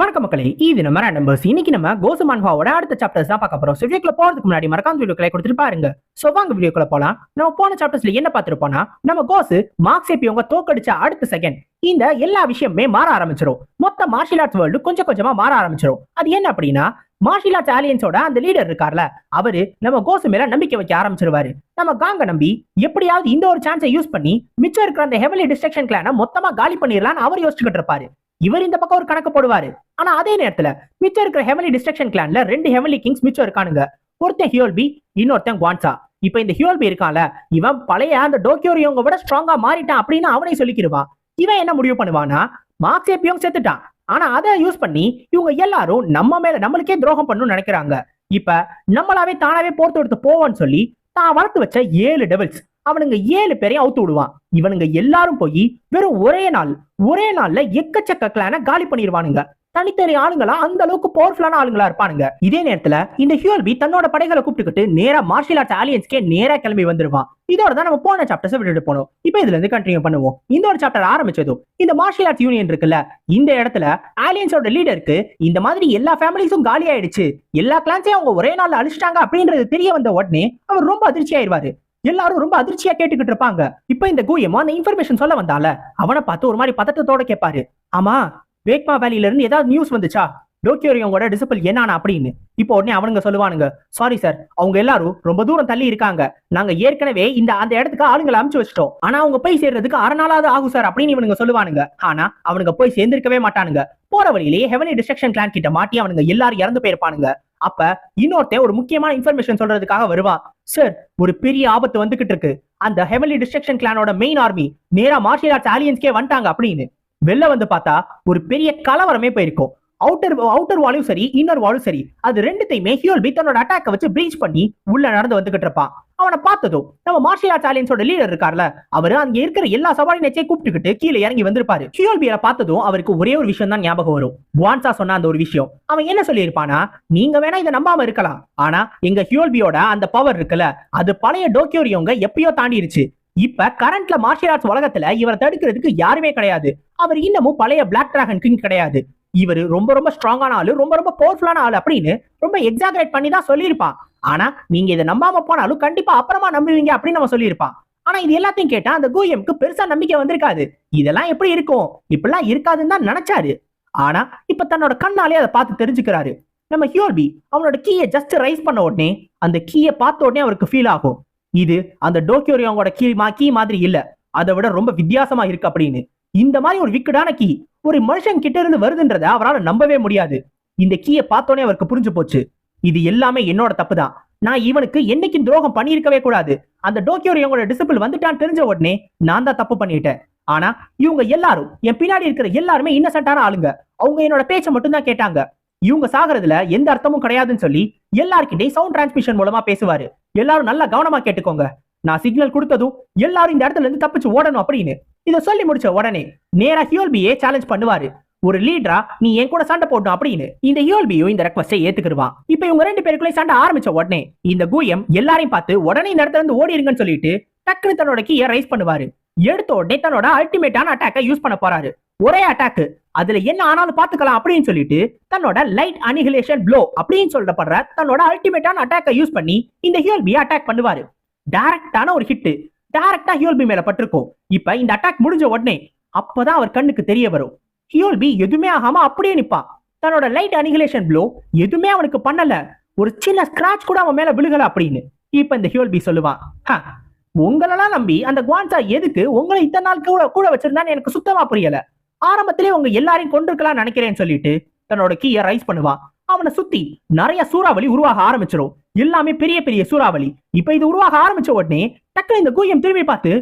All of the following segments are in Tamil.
வணக்கம் மக்களே இது நம்ம நம்பர்ஸ் இன்னைக்கு நம்ம கோசு அடுத்த சாப்டர்ஸ் தான் பார்க்க போறோம். ஸோ போறதுக்கு முன்னாடி மறக்காம வீடியோக்களை கொடுத்துட்டு பாருங்க. சோ வாங்க வீடியோக்குள்ள போலாம். நம்ம போன சாப்டர்ஸ்ல என்ன பார்த்திருப்போம்னா நம்ம கோசு மார்க்ஸ் ஏபியவங்க தோக்கடிச்ச அடுத்த செகண்ட் இந்த எல்லா விஷயமே மாற ஆரம்பிச்சிடும் மொத்த மார்ஷியல் ஆர்ட்ஸ் வேர்ல்டு கொஞ்சம் கொஞ்சமா மாற ஆரம்பிச்சிடும் அது என்ன அப்படின்னா மார்ஷியல் ஆர்ட்ஸ் ஆலியன்ஸோட அந்த லீடர் இருக்கார்ல அவரு நம்ம கோசு மேல நம்பிக்கை வைக்க ஆரம்பிச்சிருவாரு. நம்ம காங்க நம்பி எப்படியாவது இந்த ஒரு சான்ஸை யூஸ் பண்ணி மிச்சம் இருக்கிற அந்த ஹெவலி டிஸ்ட்ரக்ஷன் கிளான மொத்தமா காலி பண்ணிடலாம்னு அவர் யோசிச்சுக்கிட்டு இருப்பாரு. இவர் இந்த பக்கம் ஒரு கணக்கு போடுவாரு. ஆனா அதே நேரத்துல மிச்சம் இருக்கிற ஹெவலி டிஸ்ட்ரக்ஷன் கிளான்ல ரெண்டு ஹெவலி கிங்ஸ் மிச்சம் இருக்கானுங்க. ஒருத்தன் ஹியோல்பி இன்னொருத்தன் குவான்சா இப்ப இந்த ஹியோல்பி இருக்கான்ல இவன் பழைய அந்த டோக்கியோரியவங்க விட ஸ்ட்ராங்கா மாறிட்டான் அப்படின்னு அவனே சொல்லிக்கிடுவான் இவன் என்ன முடிவு பண்ணுவானா மார்க்ஸேப்பியும் செத்துட்டான். ஆனா அதை யூஸ் பண்ணி இவங்க எல்லாரும் நம்ம மேல நம்மளுக்கே துரோகம் பண்ணணும்னு நினைக்கிறாங்க. இப்ப நம்மளாவே தானாவே போர் தொடுத்து போவோம்னு சொல்லி தான் வளர்த்து வச்ச ஏழு டெவில்ஸ் அவனுங்க ஏழு பேரையும் அவுத்து விடுவான். இவனுங்க எல்லாரும் போய் வெறும் ஒரே நாள் ஒரே நாள்ல எக்கச்சக்க கிளான காலி பண்ணிடுவானுங்க தனித்தனி ஆளுங்களா அந்த அளவுக்கு பவர்ஃபுல்லான ஆளுங்களா இருப்பானுங்க. இதே நேரத்துல இந்த ஹியூல்பி தன்னோட படைகளை கூப்பிட்டுக்கிட்டு நேரா மார்ஷியல் ஆர்ட்ஸ் ஆலியன்ஸ்க்கே நேரா கிளம்பி வந்துருவான். இதோட தான் நம்ம போன சாப்டர்ஸ் விட்டுட்டு போனோம். இப்போ இதுல இருந்து கண்டினியூ பண்ணுவோம். இந்த ஒரு சாப்டர் ஆரம்பிச்சதும் இந்த மார்ஷியல் ஆர்ட்ஸ் யூனியன் இருக்குல்ல இந்த இடத்துல ஆலியன்ஸோட லீடருக்கு இந்த மாதிரி எல்லா ஃபேமிலிஸும் காலி ஆயிடுச்சு. எல்லா கிளான்ஸையும் அவங்க ஒரே நாள்ல அழிச்சிட்டாங்க அப்படின்றது தெரிய வந்த உடனே அவர் ரொம்ப அதிர்ச்சி ஆயிடுவாரு. எல்லாரும் ரொம்ப அதிர்ச்சியா கேட்டுக்கிட்டு இருப்பாங்க. இப்ப இந்த கூயமோ அந்த இன்ஃபர்மேஷன் சொல்ல வந்தால அவனை பார்த்து ஒரு மாதிரி பதட்டத்தோட கேட்பாரு ஆமா வேக்மா வேலியில இருந்து ஏதாவது நியூஸ் வந்துச்சா? டோக்கியோரியோட டிசிபிள் என்னானா அப்படின்னு. இப்போ உடனே அவனுங்க சொல்லுவானுங்க சாரி சார் அவங்க எல்லாரும் ரொம்ப தூரம் தள்ளி இருக்காங்க. நாங்க ஏற்கனவே இந்த அந்த இடத்துக்கு ஆளுங்களை அமுச்சு வச்சிட்டோம். ஆனா அவங்க போய் சேர்றதுக்கு அரை நாளாவது ஆகும் சார் அப்படின்னு இவனுங்க சொல்லுவானுங்க. ஆனா அவனுங்க போய் சேர்ந்திருக்கவே மாட்டானுங்க. போற வழியிலேயே ஹெவனி டிஸ்ட்ரக்ஷன் கிளான் கிட்ட மாட்டி அவனுங்க எல்லாரும் இறந்து போயிருப்பானுங்க. அப்ப இன்னொருத்தன் ஒரு முக்கியமான இன்ஃபர்மேஷன் சொல்றதுக்காக வருவான். சார் ஒரு பெரிய ஆபத்து வந்துகிட்டு இருக்கு. அந்த ஹெவன்லி டிஸ்ட்ரக்ஷன் கிளானோட மெயின் ஆர்மி நேரா மார்ஷியல் ஆர்ட்ஸ் ஆலியன்ஸ்க்கே வந்துட்டாங்க அப்படின்னு. வெளில வந்து பார்த்தா ஒரு பெரிய கலவரமே போயிருக்கும். அவுட்டர் அவுட்டர் வாலும் சரி இன்னர் வாலும் சரி அது ரெண்டுத்தையுமே ஹியோல்பி தன்னோட அட்டாக்கை வச்சு பிரீச் பண்ணி உள்ள நடந்து வந்துகிட்டு இருப்பான். அவனை பார்த்ததும் நம்ம மார்ஷியல் ஆர்ட்ஸ் ஆலியன்ஸோட லீடர் இருக்கார்ல அவரு அங்க இருக்கிற எல்லா சபாலினச்சையும் கூப்பிட்டுக்கிட்டு கீழே இறங்கி வந்திருப்பாரு. ஹியோல்பியை பார்த்ததும் அவருக்கு ஒரே ஒரு விஷயம் தான் ஞாபகம் வரும். வான்சா சொன்ன அந்த ஒரு விஷயம். அவன் என்ன சொல்லியிருப்பானா நீங்க வேணா இதை நம்பாம இருக்கலாம். ஆனா எங்க ஹியோல்பியோட அந்த பவர் இருக்குல்ல அது பழைய டோக்கியோரியவங்க எப்பயோ தாண்டிருச்சு. இப்ப கரண்ட்ல மார்ஷியல் ஆர்ட்ஸ் உலகத்துல இவரை தடுக்கிறதுக்கு யாருமே கிடையாது. அவர் இன்னமும் பழைய பிளாக் டிராகன் கிங் கிடையாது. இவர் ரொம்ப ரொம்ப ஸ்ட்ராங்கான ஆளு ரொம்ப ரொம்ப பவர்ஃபுல்லான ஆளு அப்படின்னு ரொம்ப எக்ஸாகரேட் பண்ணி தான் சொல்லியிருப்பான். ஆனா நீங்க இதை நம்பாம போனாலும் கண்டிப்பா அப்புறமா நம்புவீங்க அப்படின்னு நம்ம சொல்லியிருப்பான். ஆனா இது எல்லாத்தையும் கேட்டா அந்த கோயமுக்கு பெருசா நம்பிக்கை வந்திருக்காது. இதெல்லாம் எப்படி இருக்கும்? இப்படிலாம் இருக்காதுன்னு தான் நினைச்சாரு. ஆனா இப்ப தன்னோட கண்ணாலே அதை பார்த்து தெரிஞ்சுக்கிறாரு. நம்ம ஹியோல்பி அவனோட கீயை ஜஸ்ட் ரைஸ் பண்ண உடனே அந்த கீயை பார்த்த உடனே அவருக்கு ஃபீல் ஆகும். இது அந்த டோக்கியோரியோங்கோட கீ மா கீ மாதிரி இல்ல. அதை விட ரொம்ப வித்தியாசமா இருக்கு அப்படின்னு. இந்த மாதிரி ஒரு விக்கடான கீ ஒரு மனுஷன் கிட்ட இருந்து வருதுன்றத அவரால் நம்பவே முடியாது. இந்த கீயை பார்த்தோன்னே அவருக்கு புரிஞ்சு போச்சு. இது எல்லாமே என்னோட தப்பு தான் நான் இவனுக்கு என்னைக்கும் துரோகம் பண்ணியிருக்கவே கூடாது. அந்த டோக்கியோர் இவங்களோட டிசிபிள் வந்துட்டான்னு தெரிஞ்ச உடனே நான் தான் தப்பு பண்ணிட்டேன். ஆனா இவங்க எல்லாரும் என் பின்னாடி இருக்கிற எல்லாருமே இன்னசென்ட்டான ஆளுங்க. அவங்க என்னோட பேச்சை மட்டும் தான் கேட்டாங்க. இவங்க சாகிறதுல எந்த அர்த்தமும் கிடையாதுன்னு சொல்லி எல்லார்கிட்டையும் சவுண்ட் டிரான்ஸ்மிஷன் மூலமா பேசுவாரு. எல்லாரும் நல்லா கவனமா கேட்டுக்கோங்க. நான் சிக்னல் கொடுத்ததும் எல்லாரும் இந்த இடத்துல இருந்து தப்பிச்சு ஓடணும் அப்படின்னு. இதை சொல்லி முடிச்ச உடனே நேரா ஹியோல்பியே சேலஞ்ச் பண்ணுவாரு. ஒரு லீடரா நீ என் கூட சண்டை போடணும் அப்படின்னு இந்த ஹியோல்பியும் இந்த ரெக்வஸ்டை ஏத்துக்கிடுவான் இப்ப இவங்க ரெண்டு பேருக்குள்ளே சண்டை ஆரம்பிச்ச உடனே இந்த கூயம் எல்லாரையும் பார்த்து உடனே இந்த இடத்துல இருந்து ஓடிருங்கன்னு சொல்லிட்டு டக்குனு தன்னோட கீயை ரைஸ் பண்ணுவாரு. எடுத்த உடனே தன்னோட அல்டிமேட்டான அட்டாக்கை யூஸ் பண்ண போறாரு. ஒரே அட்டாக்கு அதுல என்ன ஆனாலும் பாத்துக்கலாம் அப்படின்னு சொல்லிட்டு தன்னோட லைட் அனிகிலேஷன் ப்ளோ அப்படின்னு சொல்லப்படுற தன்னோட அல்டிமேட்டான அட்டாக்கை யூஸ் பண்ணி இந்த ஹியோல்பியை அட்டாக் பண்ணுவாரு. டைரக்டான ஒரு ஹிட் டைரக்டா ஹியோல்பி மேல பட்டிருக்கும். இப்ப இந்த அட்டாக் முடிஞ்ச உடனே அப்பதான் அவர் கண்ணுக்கு தெரிய வரும். ஹியோல்பி எதுவுமே ஆகாம அப்படியே நிப்பா. தன்னோட லைட் அனிகுலேஷன் ப்ளோ எதுவுமே அவனுக்கு பண்ணல. ஒரு சின்ன ஸ்கிராச் கூட அவன் மேல விழுகல அப்படின்னு. இப்ப இந்த ஹியோல்பி சொல்லுவான் உங்களெல்லாம் நம்பி அந்த குவான்சா எதுக்கு உங்களை இத்தனை நாள் கூட கூட வச்சிருந்தான்னு எனக்கு சுத்தமா புரியல. ஆரம்பத்திலே உங்க எல்லாரையும் கொண்டிருக்கலாம் நினைக்கிறேன்னு சொல்லிட்டு தன்னோட கீயை ரைஸ் பண்ணுவான் அவனை சுத்தி நிறைய சூறாவளி உருவாக ஆரம்பிச்சிடும் எல்லாமே பெரிய பெரிய சூறாவளி. இப்ப இது உருவாக ஆரம்பிச்ச உடனே டக்குனு இந்த கூயம் திரும்பி பார்த்து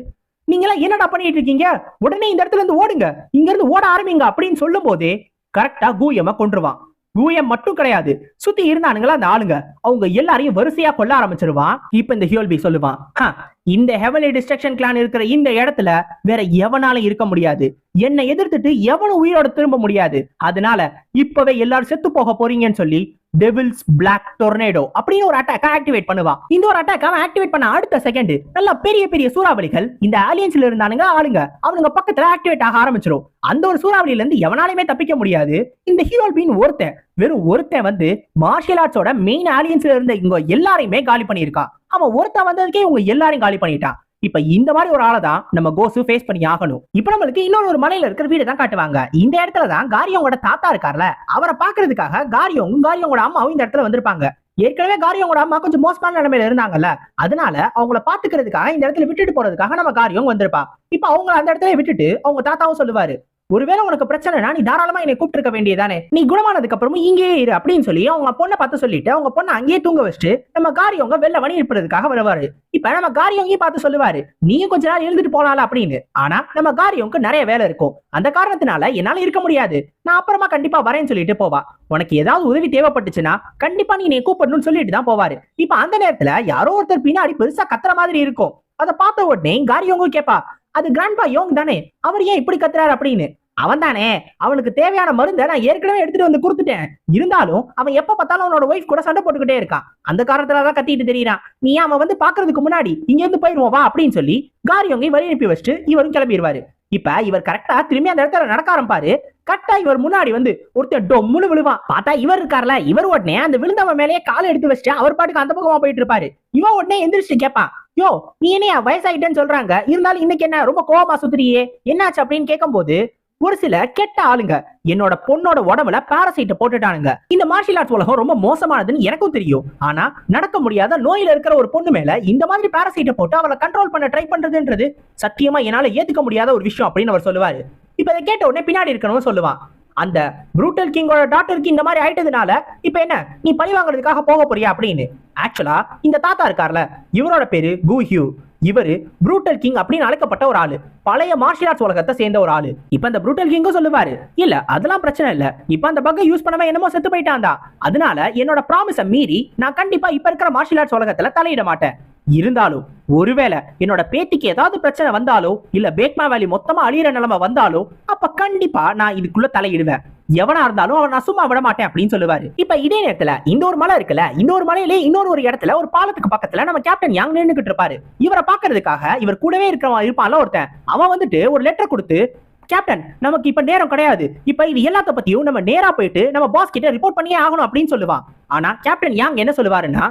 நீங்க எல்லாம் என்னடா பண்ணிட்டு இருக்கீங்க? உடனே இந்த இடத்துல இருந்து ஓடுங்க. இங்க இருந்து ஓட ஆரம்பிங்க அப்படின்னு சொல்லும் போதே கரெக்டா கூயம கொண்டுருவான் கூயம் மட்டும் கிடையாது. சுத்தி இருந்தானுங்களா அந்த ஆளுங்க. அவங்க எல்லாரையும் வரிசையா கொல்ல ஆரம்பிச்சிருவான் இப்ப இந்த ஹியோல்பி சொல்லுவான் இந்த ஹெவலி டிஸ்ட்ரக்ஷன் கிளான் இருக்கிற இந்த இடத்துல வேற எவனாலும் இருக்க முடியாது. என்னை எதிர்த்துட்டு எவனும் உயிரோட திரும்ப முடியாது. அதனால இப்பவே எல்லாரும் செத்து போக போறீங்கன்னு சொல்லி டெவில்ஸ் பிளாக் டொர்னேடோ அப்படின்னு ஒரு அட்டாக் ஆக்டிவேட் பண்ணுவான் இந்த ஒரு அட்டாக் அவன் ஆக்டிவேட் பண்ண அடுத்த செகண்ட் நல்லா பெரிய பெரிய சூறாவளிகள் இந்த ஆலியன்ஸ்ல இருந்தானுங்க ஆளுங்க அவனுங்க பக்கத்துல ஆக்டிவேட் ஆக ஆரம்பிச்சிடும் அந்த ஒரு சூறாவளியில இருந்து எவனாலுமே தப்பிக்க முடியாது. இந்த ஹீரோ பீன் ஒருத்தன் வெறும் ஒருத்தன் வந்து மார்ஷியல் ஆர்ட்ஸோட மெயின் ஆலியன்ஸ்ல இருந்த இவங்க எல்லாரையுமே காலி பண்ணியிருக்கான் அவன் ஒருத்தன் வந்ததுக்கே இவங்க எல்லாரையும் காலி பண்ணிட்டான் இப்ப இந்த மாதிரி ஒரு ஆளை தான் நம்ம கோசு ஃபேஸ் பண்ணி ஆகணும். இப்ப நம்மளுக்கு இன்னொரு ஒரு மலையில இருக்கிற வீடு தான் காட்டுவாங்க. இந்த இடத்துல தான் காரியோங்கோட தாத்தா இருக்கார்ல அவரை பாக்குறதுக்காக காரியோங்கும் காரியோங்கோட அம்மாவும் இந்த இடத்துல வந்திருப்பாங்க. ஏற்கனவே காரியோங்கோட அம்மா கொஞ்சம் மோசமான நிலைமையில இருந்தாங்கல்ல அதனால அவங்கள பாத்துக்கிறதுக்காக இந்த இடத்துல விட்டுட்டு போறதுக்காக நம்ம காரியம் வந்திருப்பா. இப்ப அவங்க அந்த இடத்துல விட்டுட்டு அவங்க தாத்தாவும் சொல்லுவாரு ஒருவேளை உனக்கு பிரச்சனைனா நீ தாராளமா என்னை கூப்பிட்டு வேண்டியதானே நீ குணமானதுக்கு அப்புறமும் இங்கேயே இரு அப்படின்னு சொல்லி அவங்க பொண்ணை பார்த்து சொல்லிட்டு அவங்க பொண்ணை அங்கேயே தூங்க வச்சுட்டு நம்ம காரியவங்க வெளில வழி இருப்பதற்காக வருவாரு. இப்ப நம்ம காரியவங்க பார்த்து சொல்லுவாரு நீயும் கொஞ்ச நாள் எழுந்துட்டு போனால அப்படின்னு. ஆனா நம்ம காரியவங்க நிறைய வேலை இருக்கும். அந்த காரணத்தினால என்னால இருக்க முடியாது. நான் அப்புறமா கண்டிப்பா வரேன்னு சொல்லிட்டு போவா. உனக்கு ஏதாவது உதவி தேவைப்பட்டுச்சுன்னா கண்டிப்பா நீ என்னை கூப்பிடணும்னு சொல்லிட்டு தான் போவாரு. இப்ப அந்த நேரத்துல யாரோ ஒருத்தர் பின்னாடி பெருசா கத்துற மாதிரி இருக்கும். அதை பார்த்த உடனே காரியவங்க கேப்பா அது கிராண்ட்பா யோங் தானே? அவர் ஏன் இப்படி கத்துறாரு? அப்படின்னு. அவன் தானே அவனுக்கு தேவையான மருந்தை நான் ஏற்கனவே எடுத்துட்டு வந்து கொடுத்துட்டேன். இருந்தாலும் அவன் எப்ப பார்த்தாலும் அவனோட ஒய்ஃப் கூட சண்டை போட்டுக்கிட்டே இருக்கான் அந்த காரணத்துல தான் கத்திட்டு தெரியறான். நீ அவன் வந்து பாக்குறதுக்கு முன்னாடி இங்க இருந்து போயிருவோம் வா அப்படின்னு சொல்லி காரியவங்க வழி அனுப்பி வச்சுட்டு இவரும் கிளம்பிடுவாரு இப்ப இவர் கரெக்டா திரும்பி அந்த இடத்துல நடக்க ஆரம்பாரு கரெக்டா இவர் முன்னாடி வந்து ஒருத்தர் டொம்முன்னு விழுவான் பார்த்தா இவர் இருக்கார்ல இவர் உடனே அந்த விழுந்தவன் மேலேயே காலை எடுத்து வச்சுட்டு அவர் பாட்டுக்கு அந்த பக்கமா போயிட்டு இருப்பாரு. இவன் உடனே எந்திரிச்சு கேட்பான் யோ நீ என்னையா வயசாயிட்டேன்னு சொல்றாங்க? இருந்தாலும் இன்னைக்கு என்ன ரொம்ப கோவமா சுத்துறியே? என்னாச்சு? அப்படின்னு கேட்கும்போது ஒரு சில கெட்ட ஆளுங்க என்னோட பொண்ணோட உடம்புல பாரசைட்டை போட்டுட்டானுங்க. இந்த மார்ஷியல் ஆர்ட்ஸ் உலகம் ரொம்ப மோசமானதுன்னு எனக்கும் தெரியும். ஆனா நடக்க முடியாத நோயில இருக்கிற ஒரு பொண்ணு மேல இந்த மாதிரி பாரசைட்டை போட்டு அவளை கண்ட்ரோல் பண்ண ட்ரை பண்றதுன்றது சத்தியமா என்னால ஏத்துக்க முடியாத ஒரு விஷயம் அப்படின்னு அவர் சொல்லுவாரு. இப்ப இதை கேட்ட உடனே பின்னாடி இருக்கணும்னு சொல்லுவான் அந்த ப்ரூட்டல் கிங்கோட டாக்டருக்கு இந்த மாதிரி ஆயிட்டதுனால இப்ப என்ன? நீ பழி வாங்குறதுக்காக போக போறியா? அப்படின்னு. ஆக்சுவலா இந்த தாத்தா இருக்கார்ல இவரோட பேரு கூஹியூ இவரு ப்ரூட்டல் கிங் அப்படின்னு அழைக்கப்பட்ட ஒரு ஆளு. பழைய மார்ஷியல் ஆர்ட்ஸ் உலகத்தை சேர்ந்த ஒரு ஆளு. இப்ப அந்த ப்ரூட்டல் கிங்கும் சொல்லுவாரு இல்ல அதெல்லாம் பிரச்சனை இல்ல. இப்ப அந்த பக்கை யூஸ் பண்ணவே என்னமோ செத்து போயிட்டான் அதனால என்னோட ப்ராமிஸை மீறி நான் கண்டிப்பா இப்ப இருக்கிற மார்ஷியல் ஆர்ட்ஸ் உலகத்துல தலையிட மாட்டேன். இருந்தாலும் ஒருவேளை என்னோட பேட்டிக்கு ஏதாவது பிரச்சனை வந்தாலோ இல்ல பேக்மா வேலி மொத்தமா அழியிற நிலைமை வந்தாலோ அப்ப கண்டிப்பா நான் இதுக்குள்ள தலையிடுவேன். எவனா இருந்தாலும் அவன் நான் சும்மா விட மாட்டேன் அப்படின்னு சொல்லுவாரு. இப்ப இதே நேரத்துல இந்த ஒரு மலை இருக்குல்ல இந்த ஒரு மலையிலே இன்னொரு ஒரு இடத்துல ஒரு பாலத்துக்கு பக்கத்துல நம்ம கேப்டன் யாங் நின்றுகிட்டு இருப்பாரு. இவரை பாக்குறதுக்காக இவர் கூடவே இருக்கிறவன் இருப்பான்ல ஒருத்தன். அவன் வந்துட்டு ஒரு லெட்டர் கொடுத்து கேப்டன் நமக்கு இப்ப நேரம் கிடையாது. இப்ப இது எல்லாத்த பத்தியும் நம்ம நேரா போயிட்டு நம்ம பாஸ் கிட்ட ரிப்போர்ட் பண்ணியே ஆகணும் அப்படின்னு சொல்லுவான். ஆனா கேப்டன் யாங் என்ன சொல்லுவாருன்னா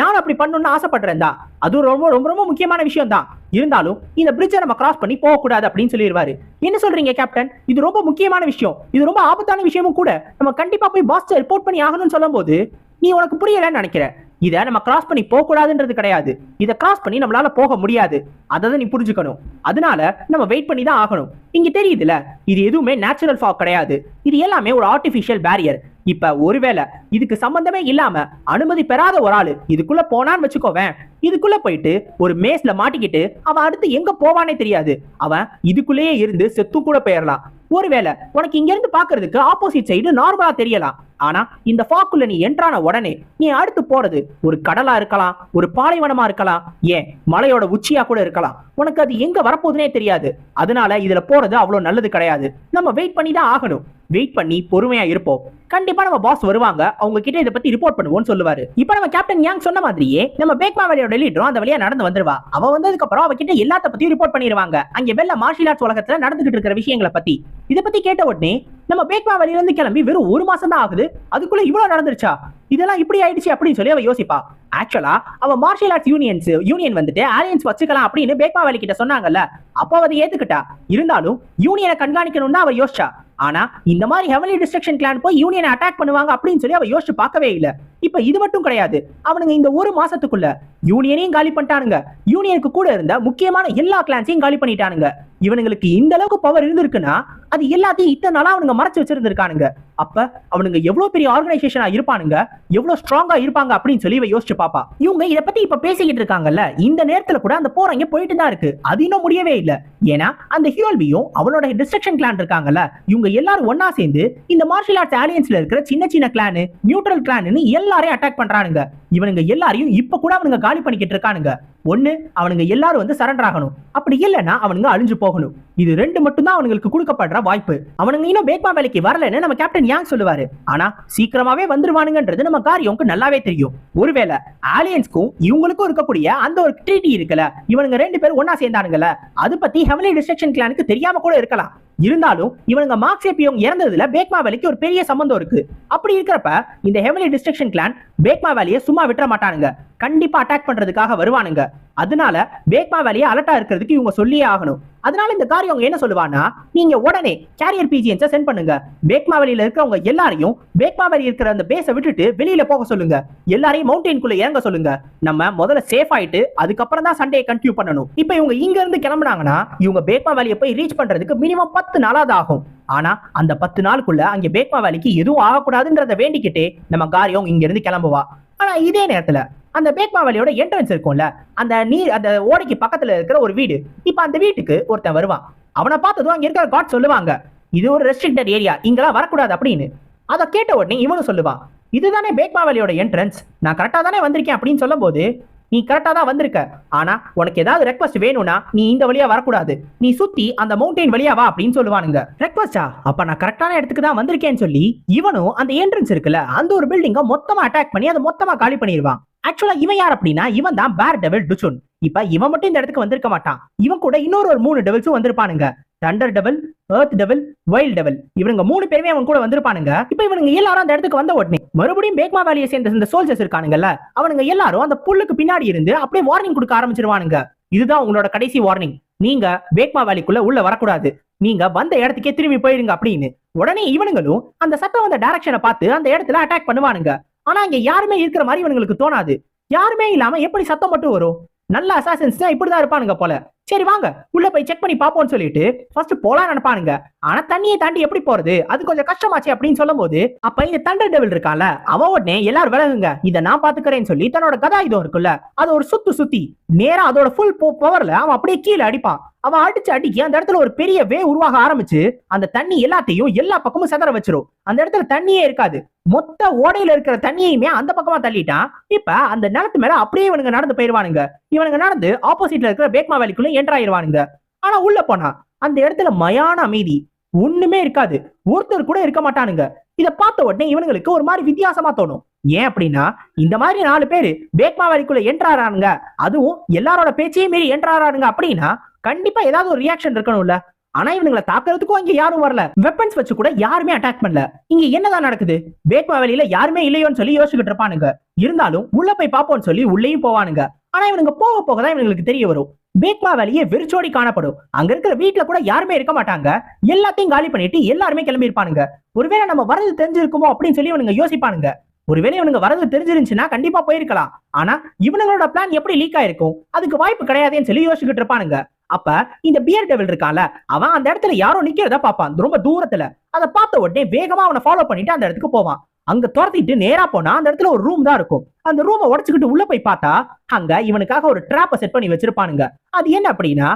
நான் அப்படி பண்ணணும்னு ஆசைப்படுறேன் தான் அதுவும் ரொம்ப ரொம்ப ரொம்ப முக்கியமான விஷயம் தான் இருந்தாலும் இந்த பிரிட்ஜை நம்ம கிராஸ் பண்ணி போகக்கூடாது அப்படின்னு சொல்லிடுவாரு. என்ன சொல்றீங்க கேப்டன் இது ரொம்ப முக்கியமான விஷயம். இது ரொம்ப ஆபத்தான விஷயமும் கூட. நம்ம கண்டிப்பா போய் பாஸ்டர் ரிப்போர்ட் பண்ணி ஆகணும்னு சொல்லும் போது நீ உனக்கு புரியலன்னு நினைக்கிற. இதை நம்ம கிராஸ் பண்ணி போக கூடாதுன்றது கிடையாது. இதை கிராஸ் பண்ணி நம்மளால போக முடியாது. அதை நீ புரிஞ்சுக்கணும். அதனால நம்ம வெயிட் பண்ணி தான் ஆகணும். இங்க தெரியுதுல இது எதுவுமே நேச்சுரல் ஃபாக் கிடையாது. இது எல்லாமே ஒரு ஆர்டிஃபிஷியல் பேரியர் இப்ப ஒருவேளை இதுக்கு சம்பந்தமே இல்லாம அனுமதி பெறாத ஒரு ஆளு இதுக்குள்ள போனான்னு வச்சுக்கோவேன். இதுக்குள்ள போயிட்டு ஒரு மேஸ்ல மாட்டிக்கிட்டு அவன் அடுத்து எங்க போவானே தெரியாது. அவன் இதுக்குள்ளேயே இருந்து செத்து கூட போயிடலாம் ஒருவேளை உனக்கு இங்க இருந்து பாக்குறதுக்கு ஆப்போசிட் சைடு நார்மலா தெரியலாம். ஆனா இந்த ஃபாக்குள்ள நீ என்ட்ரான உடனே நீ அடுத்து போறது ஒரு கடலா இருக்கலாம் ஒரு பாலைவனமா இருக்கலாம் ஏன் மலையோட உச்சியா கூட இருக்கலாம். உனக்கு அது எங்க வரப்போகுதுனே தெரியாது. அதனால இதுல போறது அவ்வளவு நல்லது கிடையாது. நம்ம வெயிட் பண்ணி தான் ஆகணும். வெயிட் பண்ணி பொறுமையா இருப்போம். கண்டிப்பா நம்ம பாஸ் வருவாங்க. அவங்க கிட்ட இதை பத்தி ரிப்போர்ட் பண்ணுவோம்னு சொல்லுவாரு. இப்போ நம்ம கேப்டன் யாங் சொன்ன மாதிரியே நம்ம பேக்மா வேலையோட லீடரும் அந்த வழியா நடந்து வந்துருவா. அவ வந்ததுக்கு அப்புறம் அவ கிட்ட எல்லாத்த பத்தியும் ரிப்போர்ட் பண்ணிடுவாங்க அங்க வெள்ள மார்ஷியல் ஆர்ட்ஸ் உலகத்துல நடந்துகிட்டு இருக்கிற விஷயங்களை பத்தி. இதை பத்தி கேட்ட உடனே நம்ம பேக்மா வழியில இருந்து கிளம்பி வெறும் ஒரு மாசம் தான் ஆகுது. அதுக்குள்ள இவ்வளவு நடந்துருச்சா? இதெல்லாம் இப்படி ஆயிடுச்சு அப்படின்னு சொல்லி அவ யோசிப்பா. ஆக்சுவலா அவ மார்ஷியல் ஆர்ட்ஸ் யூனியன்ஸ் யூனியன் வந்துட்டு ஆலியன்ஸ் வச்சுக்கலாம் அப்படின்னு பேக்மா வேலி கிட்ட சொன்னாங்கல்ல. அப்போ அதை ஏத்துக்கிட்டா. இருந்தாலும் யூனியனை கண்காணிக்கணும்னு தான் அவ யோசிச்சா. ஆனா இந்த மாதிரி ஹெவலி டிஸ்ட்ரக்ஷன் கிளான் போய் யூனியனை அட்டாக் பண்ணுவாங்க அப்படின்னு சொல்லி அவ யோசிச்சு பார்க்கவே இல்ல. இப்ப இது மட்டும் கிடையாது. அவனுங்க இந்த ஒரு மாசத்துக்குள்ள யூனியனையும் காலி பண்ணிட்டானுங்க. யூனியனுக்கு கூட இருந்த முக்கியமான எல்லா கிளான்ஸையும் காலி பண்ணிட்டானுங்க. இவனுங்களுக்கு இந்த அளவுக்கு பவர் இருந்திருக்குன்னா அது எல்லாத்தையும் இத்தனை நாளா அவனுங்க மறைச்சு வச்சிருந்திருக்கானுங்க. அப்ப அவனுங்க எவ்வளவு பெரிய ஆர்கனைசேஷனா இருப்பானுங்க? எவ்வளவு ஸ்ட்ராங்கா இருப்பாங்க அப்படின்னு சொல்லி இவ யோசிச்சு பாப்பா. இவங்க இத பத்தி இப்ப பேசிக்கிட்டு இருக்காங்கல்ல இந்த நேரத்துல கூட அந்த போர் போயிட்டு தான் இருக்கு. அது இன்னும் முடியவே இல்ல. ஏன்னா அந்த ஹியோல்பியும் அவனோட டிஸ்ட்ரக்ஷன் கிளான் இருக்காங்கல்ல இவங்க எல்லாரும் ஒன்னா சேர்ந்து இந்த மார்ஷியல் ஆர்ட்ஸ் ஆலியன்ஸ்ல இருக்கிற சின்ன சின்ன கிளானு நியூட்ரல் கிளான்னு எல்லாரையும் அட்டாக் பண்றானுங்க. இவனுங்க எல்லாரையும் இப்ப கூட அவனுங்க காலி பண்ணிக்கிட்டு இருக்கானுங்க. ஒன்று அவனுங்க எல்லாரும் வந்து சரண்டர் ஆகணும். அப்படி இல்லைன்னா அவனுங்க அழிஞ்சு போகணும். இது ரெண்டு மட்டும்தான் அவனுங்களுக்கு கொடுக்கப்படுற வாய்ப்பு. அவனுங்க இன்னும் பேக்மா வேலைக்கு வரலன்னு நம்ம கேப்டன் யாங் சொல்லுவாரு. ஆனா சீக்கிரமாவே வந்துருவானுங்கன்றது நம்ம காரியோக்கு நல்லாவே தெரியும். ஒருவேளை ஆலியன்ஸ்க்கும் இவங்களுக்கும் இருக்கக்கூடிய அந்த ஒரு ட்ரீட்டி இருக்குல்ல இவனுங்க ரெண்டு பேரும் ஒன்னா சேர்ந்தானுங்கல்ல அது பத்தி ஹெவலி டிஸ்ட்ரக்ஷன் கிளானுக்கு தெரியாம கூட இருக்கலாம். இருந்தாலும் இவனுங்க மார்க்ஸேப்பியோங் இறந்ததுல பேக்மா வேலைக்கு ஒரு பெரிய சம்பந்தம் இருக்கு. அப்படி இருக்கிறப்ப இந்த ஹெவலி டிஸ்ட்ரக்ஷன் கிளான் பேக்மா வேலையை சும்மா விட்டுற மாட்டானுங்க. கண்டிப்பா அட்டாக் பண்றதுக்காக வருவானுங்க. அதனால பேக்மா வேலையை அலர்ட்டா இருக்கிறதுக்கு இவங்க சொல்லியே ஆகணும். அதனால இந்த காரியம் அவங்க என்ன சொல்லுவானா நீங்க உடனே கேரியர் பிஜிஎன்ஸை சென்ட் பண்ணுங்க. பேக்மாவலியில இருக்கிறவங்க எல்லாரையும் பேக்மாவலி இருக்கிற அந்த பேஸை விட்டுட்டு வெளியில போக சொல்லுங்க. எல்லாரையும் மவுண்டெயின்குள்ள இறங்க சொல்லுங்க. நம்ம முதல்ல சேஃப் ஆயிட்டு அதுக்கப்புறம் தான் சண்டையை கண்டினியூ பண்ணணும். இப்போ இவங்க இங்க இருந்து கிளம்புனாங்கன்னா இவங்க பேக்மா வேலியை போய் ரீச் பண்றதுக்கு மினிமம் பத்து நாளாவது ஆகும். ஆனா அந்த பத்து நாளுக்குள்ள அங்க பேக்மா வேலிக்கு எதுவும் ஆகக்கூடாதுன்றத வேண்டிக்கிட்டே நம்ம காரியம் இங்க இருந்து கிளம்புவா. ஆனா இதே நேரத்துல அந்த பேக்மாவலியோட என்ட்ரன்ஸ் இருக்கும்ல அந்த நீர் அந்த ஓடைக்கு பக்கத்துல இருக்கிற ஒரு வீடு. இப்ப அந்த வீட்டுக்கு ஒருத்தன் வருவான். அவனை பார்த்ததும் அங்க இருக்கிற காட் சொல்லுவாங்க இது ஒரு ரெஸ்ட்ரிக்டட் ஏரியா இங்கெல்லாம் வரக்கூடாது அப்படின்னு. அதை கேட்ட உடனே இவனும் சொல்லுவான் இதுதானே பேக்மாவலியோட என்ட்ரன்ஸ் நான் கரெக்டாக தானே வந்திருக்கேன் அப்படின்னு சொல்லும்போது நீ கரெக்டாக தான் வந்திருக்க. ஆனால் உனக்கு ஏதாவது ரெக்வஸ்ட் வேணும்னா நீ இந்த வழியாக வரக்கூடாது. நீ சுற்றி அந்த மவுண்டைன் வழியா வா அப்படின்னு சொல்லுவானுங்க. ரெக்வஸ்டா அப்போ நான் கரெக்டான இடத்துக்கு தான் வந்திருக்கேன்னு சொல்லி இவனும் அந்த என்ட்ரன்ஸ் இருக்குல்ல அந்த ஒரு பில்டிங்கை மொத்தமாக அட்டாக் பண்ணி அதை மொத்தமாக காலி பண்ணிடுவான். ஆக்சுவலா இவன் யார் அப்படின்னா இவன் தான் பேர் டெவில் டுசுன் இப்ப இவன் மட்டும் இந்த இடத்துக்கு வந்திருக்க மாட்டான். இவன் கூட இன்னொரு ஒரு மூணு டெவில்ஸும் வந்திருப்பானுங்க. Thunder devil earth devil wild devil இவங்க மூணு பேருமே அவன் கூட வந்திருப்பானுங்க. இப்ப இவனுங்க எல்லாரும் அந்த இடத்துக்கு வந்த உடனே மறுபடியும் பேக்மா வேலையை சேர்ந்த இந்த சோல்ஜர்ஸ் இருக்கானுங்கல்ல அவனுங்க எல்லாரும் அந்த புல்லுக்கு பின்னாடி இருந்து அப்படியே வார்னிங் கொடுக்க ஆரம்பிச்சிருவானுங்க. இதுதான் உங்களோட கடைசி வார்னிங் நீங்க பேக்மா வேலிக்குள்ள உள்ள வரக்கூடாது. நீங்க வந்த இடத்துக்கே திரும்பி போயிருங்க அப்படின்னு. உடனே இவனுங்களும் அந்த சத்தம் வந்த டைரக்ஷனை பார்த்து அந்த இடத்துல அட்டாக் பண்ணுவானுங்க. ஆனா இங்க யாருமே இருக்கிற மாதிரி இவனுங்களுக்கு தோணாது. யாருமே இல்லாம எப்படி சத்தம் மட்டும் வரும்? நல்ல அசாசன்ஸ் இப்படிதான் இருப்பானுங்க போல. சரி வாங்க உள்ள போய் செக் பண்ணி பாப்போம்னு சொல்லிட்டு ஃபர்ஸ்ட் போலாம் நினைப்பானுங்க. ஆனா தண்ணியை தாண்டி எப்படி போறது? அது கொஞ்சம் கஷ்டமாச்சு அப்படின்னு சொல்லும்போது அப்ப இந்த தண்டர் டெவில் இருக்கால அவ உடனே எல்லாரும் விலகுங்க. இத நான் பாத்துக்கிறேன்னு சொல்லி தன்னோட கதா இதுவும் இருக்குல்ல அது ஒரு சுத்து சுத்தி நேரா அதோட ஃபுல் பவர்ல அவன் அப்படியே கீழே அடிப்பான். அவன் அடிச்சு அடிக்கி அந்த இடத்துல ஒரு பெரிய வே உருவாக ஆரம்பிச்சு அந்த தண்ணி எல்லாத்தையும் எல்லா பக்கமும் செதற வச்சிரும். அந்த இடத்துல தண்ணியே இருக்காது. மொத்த ஓடையில இருக்கிற தண்ணியுமே அந்த பக்கமா தள்ளிட்டான். இப்ப அந்த நிலத்து மேல அப்படியே இவனுங்க நடந்து போயிருவானுங்க. இவனுங்க நடந்து ஆப்போசிட்ல இருக்கிற பேக்மா வேலிக்குள்ள என்டர் ஆனா உள்ள போனா அந்த இடத்துல மயான அமைதி ஒண்ணுமே இருக்காது. ஒருத்தர் கூட இருக்க மாட்டானுங்க. இதை பார்த்த உடனே இவனுங்களுக்கு ஒரு மாதிரி வித்தியாசமா தோணும். ஏன் அப்படின்னா இந்த மாதிரி நாலு பேரு பேக்மா வேலிக்குள்ள என்ட்ராறானுங்க. அதுவும் எல்லாரோட பேச்சையும் மீறி என்ட்ராறானுங்க அப்படின்னா கண்டிப்பா ஏதாவது ஒரு ரியாக்ஷன் இருக்கணும்ல. ஆனா இவனுங்களை தாக்குறதுக்கும் இங்க யாரும் வரல. வெப்பன்ஸ் வச்சு கூட யாருமே அட்டாக் பண்ணல. இங்க என்னதான் நடக்குது? பேக்மா வேலையில யாருமே இல்லையோன்னு சொல்லி யோசிச்சுக்கிட்டு இருப்பானுங்க. இருந்தாலும் உள்ள போய் பாப்போம்னு சொல்லி உள்ளேயும் போவானுங்க. ஆனா இவனுங்க போக போக தான் இவங்களுக்கு தெரிய வரும். பேக்மா வேலையே வெறிச்சோடி காணப்படும். அங்க இருக்கிற வீட்டுல கூட யாருமே இருக்க மாட்டாங்க. எல்லாத்தையும் காலி பண்ணிட்டு எல்லாருமே கிளம்பி இருப்பானுங்க ஒருவேளை நம்ம வரது தெரிஞ்சிருக்குமோ அப்படின்னு சொல்லி இவனுங்க யோசிப்பானுங்க. ஒருவேளை இவனுங்க வரது தெரிஞ்சிருந்துச்சுன்னா கண்டிப்பா போயிருக்கலாம். ஆனா இவனுங்களோட பிளான் எப்படி லீக் ஆயிருக்கும்? அதுக்கு வாய்ப்பு கிடையாதுன்னு சொல்லி யோசிச்சுக்கிட்டு இருப்பானுங்க. அப்ப இந்த பியர் டெவில் இருக்கான்ல அவன் அந்த இடத்துல யாரோ நிக்கிறத பாப்பான் ரொம்ப தூரத்துல. அதை பார்த்த உடனே வேகமா அவனை ஃபாலோ பண்ணிட்டு அந்த இடத்துக்கு போவான். அங்க துரத்திட்டு நேரா போனா அந்த இடத்துல ஒரு ரூம் தான் இருக்கும். அந்த ரூமை உடச்சுக்கிட்டு உள்ள போய் பார்த்தா அங்க இவனுக்காக ஒரு ட்ராப்பை செட் பண்ணி வச்சிருப்பானுங்க. அது என்ன அப்படின்னா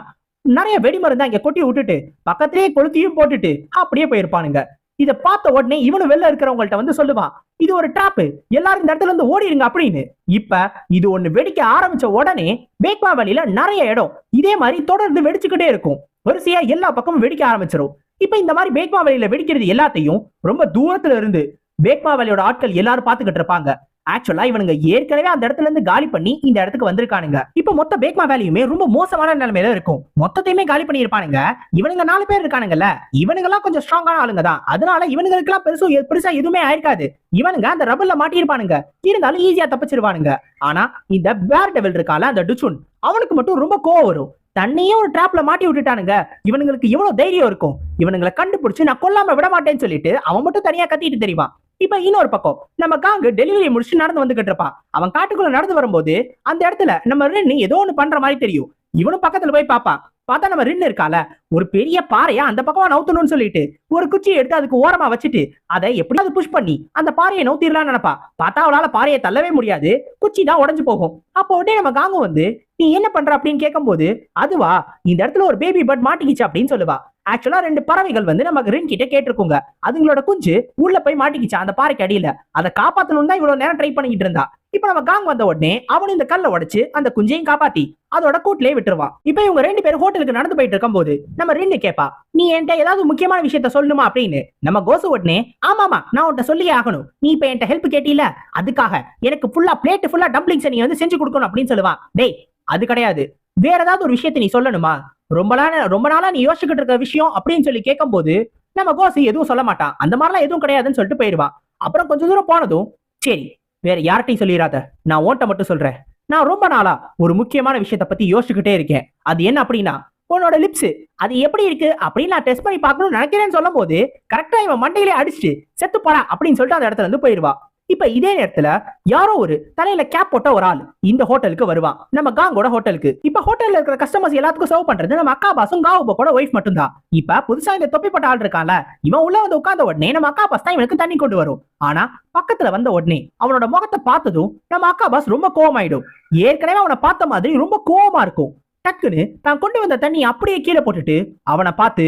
நிறைய வெடிமருந்து அங்க கொட்டி விட்டுட்டு பக்கத்திலேயே கொளுத்தியும் போட்டுட்டு அப்படியே போயிருப்பானுங்க. இத பார்த்த உடனே இவனு வெளில இருக்கிறவங்கள்ட்ட வந்து சொல்லுவான் இது ஒரு ட்ராப்பு எல்லாரும் இந்த இடத்துல இருந்து ஓடிடுங்க அப்படின்னு. இப்ப இது ஒண்ணு வெடிக்க ஆரம்பிச்ச உடனே பேக்மா வழியில நிறைய இடம். இதே மாதிரி தொடர்ந்து வெடிச்சுக்கிட்டே இருக்கும். வரிசையா எல்லா பக்கமும் வெடிக்க ஆரம்பிச்சிடும் இப்ப இந்த மாதிரி பேக்மா வழியில வெடிக்கிறது எல்லாத்தையும் ரொம்ப தூரத்துல இருந்து பேக்மா வழியோட ஆட்கள் எல்லாரும் பாத்துக்கிட்டு இருப்பாங்க. ஆக்சுவலா இவனுங்க ஏற்கனவே அந்த இடத்துல இருந்து காலி பண்ணி இந்த இடத்துக்கு வந்திருக்கானுங்க. இப்ப மொத்த பேக்மா வேலையுமே ரொம்ப மோசமான நிலைமையில இருக்கும். மொத்தத்தையுமே காலி பண்ணியிருப்பானுங்க. இவனுங்க நாலு பேர் இருக்கானுங்கல்ல. இவனுங்க எல்லாம் கொஞ்சம் ஸ்ட்ராங்கான ஆளுங்க தான். அதனால இவனுங்களுக்கு எல்லாம் பெருசு பெருசா எதுவுமே ஆயிருக்காது. இவனுங்க அந்த ரபல்ல மாட்டியிருப்பானுங்க. இருந்தாலும் ஈஸியா தப்பிச்சிருவானுங்க. ஆனா இந்த பேர் டெவல் இருக்கால அந்த டுச்சுன் அவனுக்கு மட்டும் ரொம்ப கோவம் வரும். தன்னையே ஒரு டிராப்ல மாட்டி விட்டுட்டானுங்க. இவனுங்களுக்கு எவ்வளவு தைரியம் இருக்கும். இவனுங்களை கண்டுபிடிச்சு நான் கொல்லாம விட மாட்டேன்னு சொல்லிட்டு அவன் மட்டும் தனியா கத்திட்டு தெரியுமா? இப்ப இன்னொரு பக்கம் நம்ம காங்கு டெலிவரி முடிச்சு நடந்து வந்துகிட்டு இருப்பான் அவன் காட்டுக்குள்ள நடந்து வரும்போது அந்த இடத்துல நம்ம ரின்னு ஏதோ ஒண்ணு பண்ற மாதிரி தெரியும். இவனும் பக்கத்துல போய் பாப்பான் பார்த்தா நம்ம ரின்னு இருக்கால. ஒரு பெரிய பாறையா அந்த பக்கமா நவுத்தணும்னு சொல்லிட்டு ஒரு குச்சியை எடுத்து அதுக்கு ஓரமா வச்சுட்டு அதை எப்படியாவது புஷ் பண்ணி அந்த பாறையை நவுத்திடலாம்னு நினைப்பா. பார்த்தா அவளால பாறையை தள்ளவே முடியாது. குச்சி தான் உடஞ்சு போகும். அப்போ உடனே நம்ம காங்கு வந்து நீ என்ன பண்ற? அப்படின்னு கேட்கும்போது அதுவா இந்த இடத்துல ஒரு பேபி பட் மாட்டிக்கிச்சு அப்படின்னு சொல்லுவா. ஆக்சுவலா ரெண்டு பறவைகள் வந்து நமக்கு ரின் கிட்ட கேட்டிருக்கோங்க. அதுங்களோட குஞ்சு உள்ள போய் மாட்டிக்கிச்சு அந்த பாறைக்கு அடியில. அதை காப்பாத்தணும் தான் இவ்வளவு நேரம் ட்ரை பண்ணிக்கிட்டு இருந்தா. இப்ப நம்ம காங் வந்த உடனே அவனும் இந்த கல்லை உடைச்சு அந்த குஞ்சையும் காப்பாத்தி அதோட கூட்டிலே விட்டுருவான். இப்ப இவங்க ரெண்டு பேரும் ஹோட்டலுக்கு நடந்து போயிட்டு இருக்கும்போது நம்ம ரெண்டு கேப்பா நீ என்கிட்ட ஏதாவது முக்கியமான விஷயத்த சொல்லணுமா? அப்படின்னு நம்ம கோசு உடனே ஆமாமா நான் உன்கிட்ட சொல்லியே ஆகணும். நீ இப்ப என்கிட்ட ஹெல்ப் கேட்டில அதுக்காக எனக்கு ஃபுல்லா பிளேட் ஃபுல்லா டம்ப்ளிங்ஸ் நீ வந்து செஞ்சு கொடுக்கணும் அப்படின்னு சொல்லுவான். டேய் அது கிடையாது. வேற ஏதாவது ஒரு விஷயத்தை நீ சொல்லணுமா? ரொம்ப நாளா ரொம்ப நாளா நீ யோசிச்சுக்கிட்டு இருக்க விஷயம் அப்படின்னு சொல்லி கேட்கும்போது நம்ம கோசி எதுவும் சொல்ல மாட்டான். அந்த மாதிரிலாம் எதுவும் கிடையாதுன்னு சொல்லிட்டு போயிடுவான். அப்புறம் கொஞ்ச தூரம் போனதும் சரி வேற யார்கிட்டையும் சொல்லிடாத நான் ஓட்ட மட்டும் சொல்றேன். நான் ரொம்ப நாளா ஒரு முக்கியமான விஷயத்த பத்தி யோசிச்சுக்கிட்டே இருக்கேன். அது என்ன அப்படின்னா உன்னோட லிப்ஸ் அது எப்படி இருக்கு அப்படின்னு நான் டெஸ்ட் பண்ணி பார்க்கணும்னு நினைக்கிறேன்னு சொல்லும் போது கரெக்டா இவன் மண்டையிலே அடிச்சுட்டு செத்து போடா அப்படின்னு சொல்லிட்டு அந்த இடத்துல இருந்து போயிடுவா. இப்ப இதே நேரத்துல யாரோ ஒரு தலையில கேப் போட்ட ஒரு ஆள் இந்த ஹோட்டலுக்கு வருவான் நம்ம காங்கோட ஹோட்டலுக்கு இப்ப ஹோட்டல்ல இருக்கிற கஸ்டமர்ஸ் எல்லாத்துக்கும் சர்வ் பண்றது நம்ம அக்கா பாசும் காவு பக்கோட ஒய்ஃப் மட்டும்தான். இப்ப புதுசா இந்த தொப்பி போட்ட ஆள் இருக்கான்ல இவன் உள்ள வந்து உட்கார்ந்த உடனே நம்ம அக்கா பாஸ் தான் இவனுக்கு தண்ணி கொண்டு வரும். ஆனா பக்கத்துல வந்த உடனே அவனோட முகத்தை பார்த்ததும் நம்ம அக்கா பாஸ் ரொம்ப கோவமாயிடும். ஏற்கனவே அவனை பார்த்த மாதிரி ரொம்ப கோவமா இருக்கும். டக்குன்னு தான் கொண்டு வந்த தண்ணி அப்படியே கீழே போட்டுட்டு அவனை பார்த்து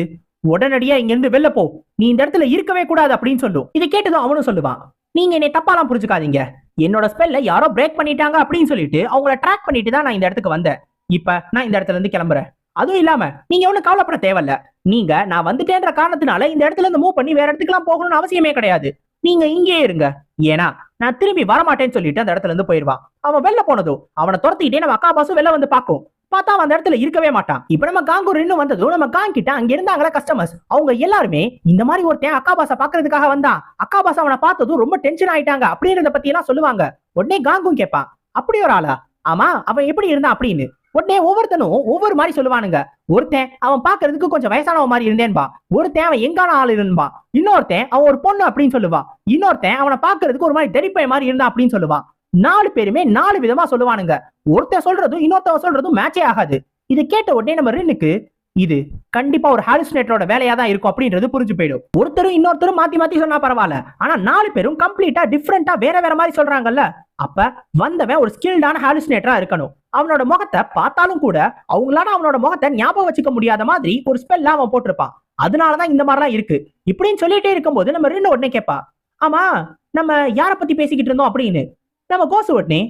உடனடியா இங்க இருந்து வெளில போ. நீ இந்த இடத்துல இருக்கவே கூடாது அப்படின்னு சொல்லும். இதை கேட்டதும் அவனும் சொல்லுவான். நீங்க என்னை தப்பாலாம் புரிஞ்சுக்காதீங்க. என்னோட ஸ்பெல்ல யாரோ பிரேக் பண்ணிட்டாங்க அப்படின்னு சொல்லிட்டு அவங்கள ட்ராக் பண்ணிட்டு தான் நான் இந்த இடத்துக்கு வந்தேன். இப்ப நான் இந்த இடத்துல இருந்து கிளம்புறேன். அதுவும் இல்லாம நீங்க ஒன்னும் கவலைப்பட தேவையில்ல. நீங்க நான் வந்துட்டேன்ற காரணத்தினால இந்த இடத்துல இருந்து மூவ் பண்ணி வேற இடத்துக்குலாம் போகணும்னு அவசியமே கிடையாது. நீங்க இங்கேயே இருங்க. ஏன்னா நான் திரும்பி வரமாட்டேன்னு சொல்லிட்டு அந்த இடத்துல இருந்து போயிடுவான் அவன் வெளில போனதும் அவனை துரத்திக்கிட்டே நம்ம அக்கா பாசும் வெளில வந்து பார்க்கும். பார்த்தா அந்த இடத்துல இருக்கவே மாட்டான். இப்ப நம்ம காங்கூர் இன்னும் வந்ததும் நம்ம காங் கிட்ட அங்க இருந்தாங்களா கஸ்டமர்ஸ் அவங்க எல்லாருமே இந்த மாதிரி ஒருத்தன் அக்கா பாசா பாக்குறதுக்காக வந்தான் அக்கா பாசா அவனை பார்த்ததும் ரொம்ப டென்ஷன் ஆயிட்டாங்க அப்படின்றத பத்தி எல்லாம் சொல்லுவாங்க. உடனே காங்கும் கேட்பான் அப்படி ஒரு ஆளா? ஆமா அவன் எப்படி இருந்தான்? அப்படின்னு. உடனே ஒவ்வொருத்தனும் ஒவ்வொரு மாதிரி சொல்லுவானுங்க. ஒருத்தன் அவன் பாக்குறதுக்கு கொஞ்சம் வயசானவன் மாதிரி இருந்தேன்பா. ஒருத்தன் அவன் எங்கான ஆள் இருந்தான் இன்னொருத்தன் அவன் ஒரு பொண்ணு அப்படின்னு சொல்லுவான். இன்னொருத்தன் அவனை பாக்குறதுக்கு ஒரு மாதிரி தெரிப்பை மாதிரி இருந்தான் அப்படின்னு சொல்லுவான். நாலு பேருமே நாலு விதமா சொல்லுவானுங்க. ஒருத்தன் சொல்றதும் இன்னொருத்தவன் சொல்றதும் மேட்சே ஆகாது. இது கேட்ட உடனே நம்ம ரின்னுக்கு இது கண்டிப்பா ஒரு ஹாலுசினேட்டரோட வேலையா தான் இருக்கும் அப்படின்றது புரிஞ்சு போயிடும். ஒருத்தரும் இன்னொருத்தரும் மாத்தி மாத்தி சொன்னா பரவாயில்ல. ஆனா நாலு பேரும் கம்ப்ளீட்டா டிஃப்ரெண்டா வேற வேற மாதிரி சொல்றாங்கல்ல? அப்ப வந்தவன் ஒரு ஸ்கில்டான ஹாலுசினேட்டரா இருக்கணும். அவனோட முகத்தை பார்த்தாலும் கூட அவங்களால அவனோட முகத்தை ஞாபகம் வச்சுக்க முடியாத மாதிரி ஒரு ஸ்பெல்ல அவன் போட்டிருப்பான். அதனாலதான் இந்த மாதிரிலாம் இருக்கு. இப்படின்னு சொல்லிட்டே இருக்கும்போது நம்ம ரெண்டு உடனே கேட்பா ஆமா நம்ம யார பத்தி பேசிக்கிட்டு இருந்தோம்? அப்படின்னு. நம்ம கோசு உடனே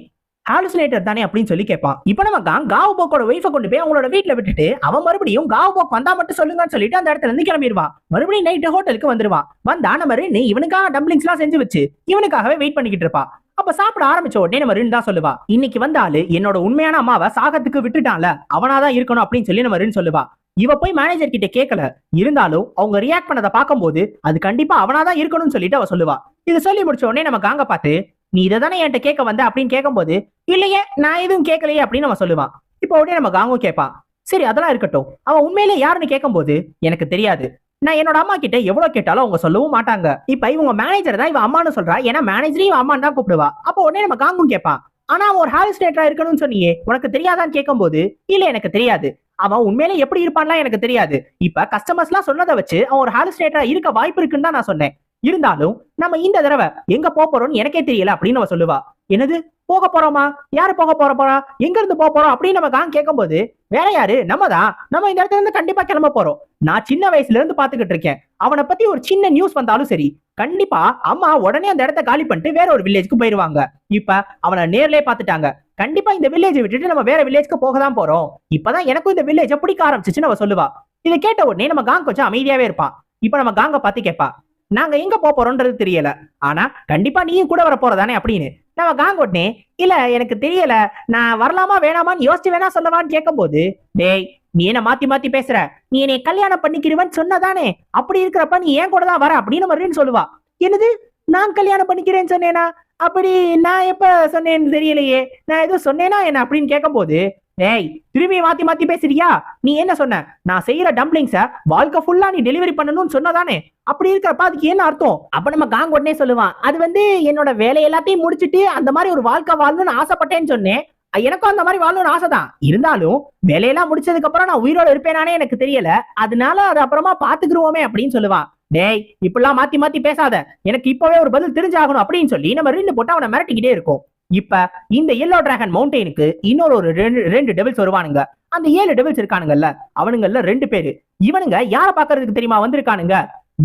ஹாலுசினேட்டர் தானே? அப்படின்னு சொல்லி கேட்பான். இப்போ நம்ம காங் காவு போக்கோட ஒய்ஃபை கொண்டு போய் அவங்களோட வீட்ல விட்டுட்டு அவன் மறுபடியும் காவு போக் வந்தா மட்டும் சொல்லுங்கன்னு சொல்லிட்டு அந்த இடத்துல இருந்து கிளம்பிடுவான். மறுபடியும் நைட்டு ஹோட்டலுக்கு வந்துருவான் வந்தா நம்ம ரெண்டு இவனுக்காக டம்ளிங்ஸ்லாம் செஞ்சு வச்சு இவனுக்காகவே வெயிட் பண்ணிக்கிட்டு இருப்பா. அப்ப சாப்பிட ஆரம்பிச்ச உடனே நம்ம ரெண்டு தான் சொல்லுவா. இன்னைக்கு வந்த ஆளு என்னோட உண்மையான அம்மாவை சாகத்துக்கு விட்டுட்டான்ல அவனாதான் இருக்கணும் அப்படின்னு சொல்லி நம்ம ரெண்டு சொல்லுவா. இவ போய் மேனேஜர் கிட்ட கேட்கல. இருந்தாலும் அவங்க ரியாக்ட் பண்ணதை பார்க்கும்போது அது கண்டிப்பா அவனாதான் இருக்கணும்னு சொல்லிட்டு அவ சொல்லுவா. இதை சொல்லி முடிச்ச உடனே நம்ம காங்க பார்த்து நீ இதை தானே என்கிட்ட கேட்க வந்த அப்படின்னு கேட்கும்போது இல்லையே நான் எதுவும் கேட்கலையே அப்படின்னு அவன் சொல்லுவான். இப்போ உடனே நம்ம காங்கும் கேட்பான். சரி அதெல்லாம் இருக்கட்டும். அவன் உண்மையிலே யாருன்னு கேட்கும்போது எனக்கு தெரியாது. நான் என்னோட அம்மா கிட்ட எவ்வளவு கேட்டாலும் அவங்க சொல்லவும் மாட்டாங்க. இப்ப இவங்க மேனேஜர் தான் இவன் அம்மான்னு சொல்றா. ஏன்னா மேனேஜரையும் இவன் அம்மான்னு தான் கூப்பிடுவா. அப்போ உடனே நம்ம காங்கும் கேட்பான். ஆனா அவன் ஒரு ஹாலிஸ்டேட்டரா இருக்கணும்னு சொன்னியே உனக்கு தெரியாதான்னு கேட்கும்போது இல்ல எனக்கு தெரியாது. அவன் உண்மையிலே எப்படி இருப்பான்லாம் எனக்கு தெரியாது. இப்ப கஸ்டமர்ஸ் எல்லாம் சொன்னதை வச்சு அவன் ஒரு ஹாலிஸ்டேட்டரா இருக்க வாய்ப்பு இருக்குன்னு தான் நான் சொன்னேன். இருந்தாலும் நம்ம இந்த தடவை எங்க போக போறோம்னு எனக்கே தெரியல அப்படின்னு அவ சொல்லுவா. என்னது? போக போறோமா? யாரு போக போற போறா? எங்க இருந்து போக போறோம் அப்படின்னு நம்ம கான்னு கேட்கும் போது வேற யாரு? நம்ம தான் நம்ம இந்த இடத்துல இருந்து கண்டிப்பா கிளம்ப போறோம். நான் சின்ன வயசுல இருந்து பாத்துக்கிட்டு இருக்கேன். அவனை பத்தி ஒரு சின்ன நியூஸ் வந்தாலும் சரி கண்டிப்பா அம்மா உடனே அந்த இடத்த காலி பண்ணிட்டு வேற ஒரு வில்லேஜ்க்கு போயிருவாங்க. இப்ப அவனை நேர்லயே பாத்துட்டாங்க கண்டிப்பா இந்த வில்லேஜை விட்டுட்டு நம்ம வேற வில்லேஜ்க்கு போக தான் போறோம். இப்பதான் எனக்கும் இந்த வில்லேஜை பிடிக்க ஆரம்பிச்சிச்சுன்னு அவ சொல்லுவா. இதை கேட்ட உடனே நம்ம காங்க கொஞ்சம் அமைதியாவே இருப்பான் இப்ப நம்ம காங்க பாத்து கேட்பா. நாங்க எங்க போக போறோம்ன்றது தெரியல. ஆனா கண்டிப்பா நீயும் கூட வர போறதானே அப்படின்னு. நம்ம காங் இல்ல எனக்கு தெரியல. நான் வரலாமா வேணாமான்னு யோசிச்சு வேணா சொல்லவான்னு கேட்கும்போது டேய் நீ என்ன மாத்தி மாத்தி பேசுற? நீ என்னை கல்யாணம் பண்ணிக்கிறவன் சொன்னதானே? அப்படி இருக்கிறப்ப நீ ஏன் கூட தான் வர? அப்படின்னு மறுபடியும் சொல்லுவா. என்னது? நான் கல்யாணம் பண்ணிக்கிறேன்னு சொன்னேனா? அப்படி நான் எப்ப சொன்னேன்னு தெரியலையே. நான் எதுவும் சொன்னேனா என்ன? அப்படின்னு கேட்கும்போது டேய் திரும்பி மாத்தி மாத்தி பேசுறியா? நீ என்ன சொன்ன? நான் செய்யற டம்ப்ளிங்ஸ வாழ்க்கை ஃபுல்லா நீ டெலிவரி பண்ணணும்னு சொன்னதானே? அப்படி இருக்கிறப்ப அதுக்கு என்ன அர்த்தம்? அப்ப நம்ம காங் உடனே சொல்லுவான் அது வந்து என்னோட வேலை எல்லாத்தையும் முடிச்சிட்டு அந்த மாதிரி ஒரு வாழ்க்கை வாழணும்னு ஆசைப்பட்டேன்னு சொன்னேன். எனக்கும் அந்த மாதிரி வாழணும்னு ஆசைதான். இருந்தாலும் வேலையெல்லாம் முடிச்சதுக்கு அப்புறம் நான் உயிரோட இருப்பேனானே எனக்கு தெரியல. அதனால அது அப்புறமா பாத்துக்கிருவோமே அப்படின்னு சொல்லுவான். டேய் இப்படிலாம் மாத்தி மாத்தி பேசாத. எனக்கு இப்பவே ஒரு பதில் தெரிஞ்சாகணும் அப்படின்னு சொல்லி நம்ம ரெண்டு போட்டு அவனை மிரட்டிக்கிட்டே இருக்கும். இப்ப இந்த எல்லோ டிராகன் மவுண்டெயினுக்கு இன்னொரு ஒரு ரெண்டு ரெண்டு டெபிள்ஸ் வருவானுங்க. அந்த ஏழு டெபிள்ஸ் இருக்கானுங்கல்ல அவனுங்கல்ல ரெண்டு பேரு. இவனுங்க யார பாக்குறதுக்கு தெரியுமா? வந்திருக்கானுங்க.